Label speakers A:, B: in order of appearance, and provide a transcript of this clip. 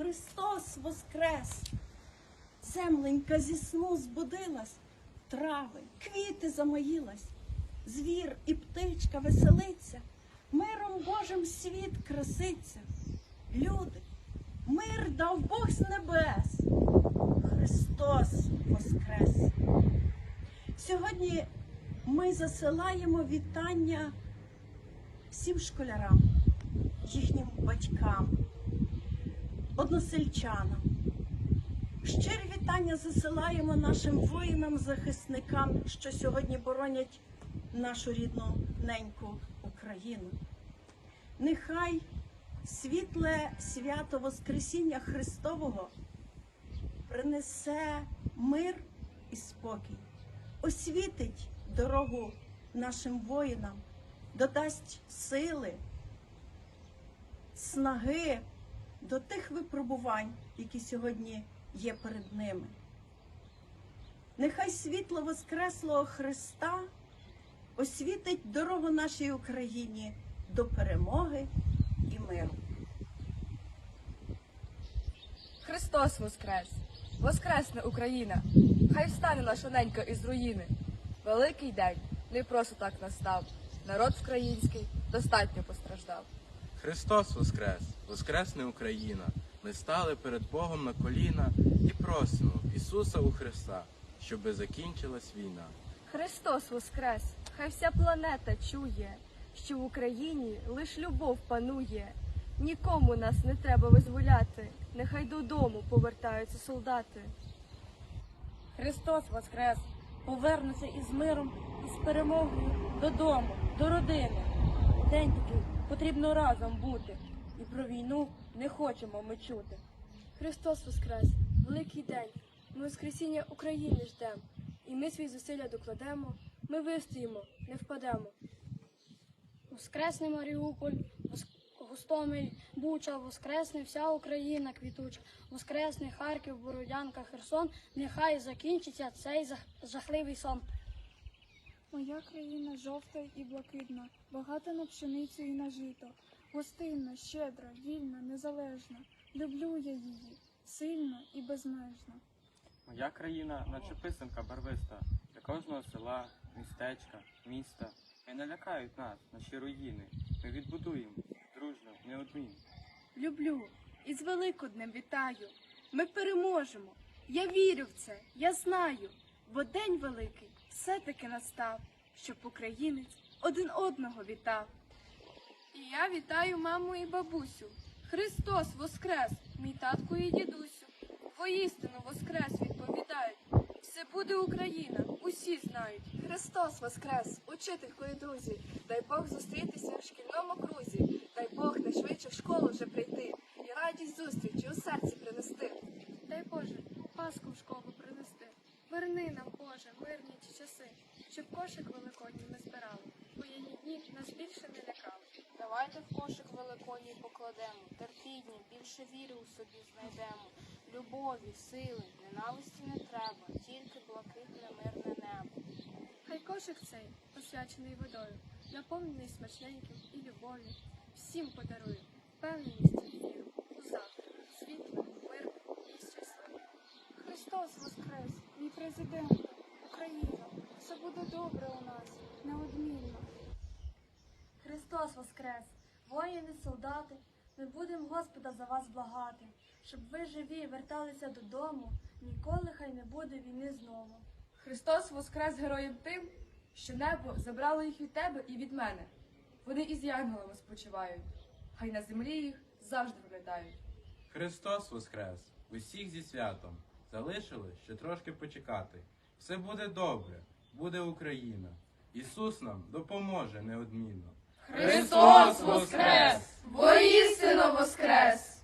A: Христос воскрес! Земленька зі сну збудилась, трави, квіти замоїлась, звір і птичка веселиться, миром Божим світ краситься. Люди, мир дав Бог з небес, Христос воскрес! Сьогодні ми засилаємо вітання всім школярам, їхнім батькам, односельчанам. Щирі вітання засилаємо нашим воїнам-захисникам, що сьогодні боронять нашу рідну неньку Україну. Нехай світле свято Воскресіння Христового принесе мир і спокій, освітить дорогу нашим воїнам, додасть сили, снаги до тих випробувань, які сьогодні є перед ними. Нехай світло Воскреслого Христа освітить дорогу нашій Україні до перемоги і миру.
B: Христос воскрес! Воскресне Україна! Хай встане наша ненька із руїни. Великий день не просто так настав. Народ український достатньо постраждав.
C: Христос Воскрес! Воскресне Україна! Ми стали перед Богом на коліна і просимо Ісуса у Христа, щоби закінчилась війна.
B: Христос воскрес! Хай вся планета чує, що в Україні лиш любов панує. Нікому нас не треба визволяти, нехай додому повертаються солдати.
D: Христос Воскрес! Повернуся із миром і з перемогою додому, до родини. День такий потрібно разом бути, і про війну не хочемо ми чути.
E: Христос Воскрес! Великий день! Ми Воскресіння України ждемо, і ми свої зусилля докладемо, ми вистоїмо, не впадемо.
F: Воскресне Маріуполь, Гостомель, Буча, Воскресне вся Україна квітуча, Воскресне Харків, Бородянка, Херсон, нехай закінчиться цей жах- жахливий сон.
G: Моя країна жовта і блакитна, багата на пшеницю і на жито, гостинна, щедра, вільна, незалежна. Люблю я її, сильно і безмежно.
H: Моя країна, наче писанка барвиста, для кожного села, містечка, міста. Хай не лякають нас, наші руїни. Ми відбудуємо дружно, неодмінно.
I: Люблю і з Великоднем вітаю. Ми переможемо. Я вірю в це, я знаю. Бо день великий все-таки настав, щоб українець один одного вітав. І я вітаю маму і бабусю. Христос воскрес, мій татку і дідусю. Воістину воскрес відповідають. Все буде Україна, усі знають.
B: Христос воскрес! Учителько і друзі! Дай Бог зустрітися в шкільному крузі, дай Бог найшвидше в школу вже прийти і радість зустрічі у серці принести.
E: Дай Боже, Пасху в школу принести. Верни нам, Боже, мирні часи, щоб кошик великодній ми збирали, воєнні дні нас більше не лякали.
J: Давайте в кошик великодній покладемо, терпіння, більше віри у собі знайдемо. Любові, сили, ненависті не треба, тільки блакитне мирне небо.
E: Хай кошик цей, освячений водою, наповнений смачненьким і любов'ю, всім подарує впевненість і віру у завтра, світле, мирне і щасливе.
G: Христос Воскрес, мій президент, Україна, все буде добре у нас, неодмінно.
F: Христос Воскрес! Воїни, солдати, ми будемо Господа за вас благати, щоб ви живі верталися додому, ніколи хай не буде війни знову.
B: Христос воскрес героям тим, що небо забрало їх від тебе і від мене. Вони із янголами спочивають, хай на землі їх завжди пам'ятають.
C: Христос Воскрес! Усіх зі святом! Залишили ще трошки почекати. Все буде добре, буде Україна. Ісус нам допоможе неодмінно.
B: Христос воскрес! Воістину воскрес!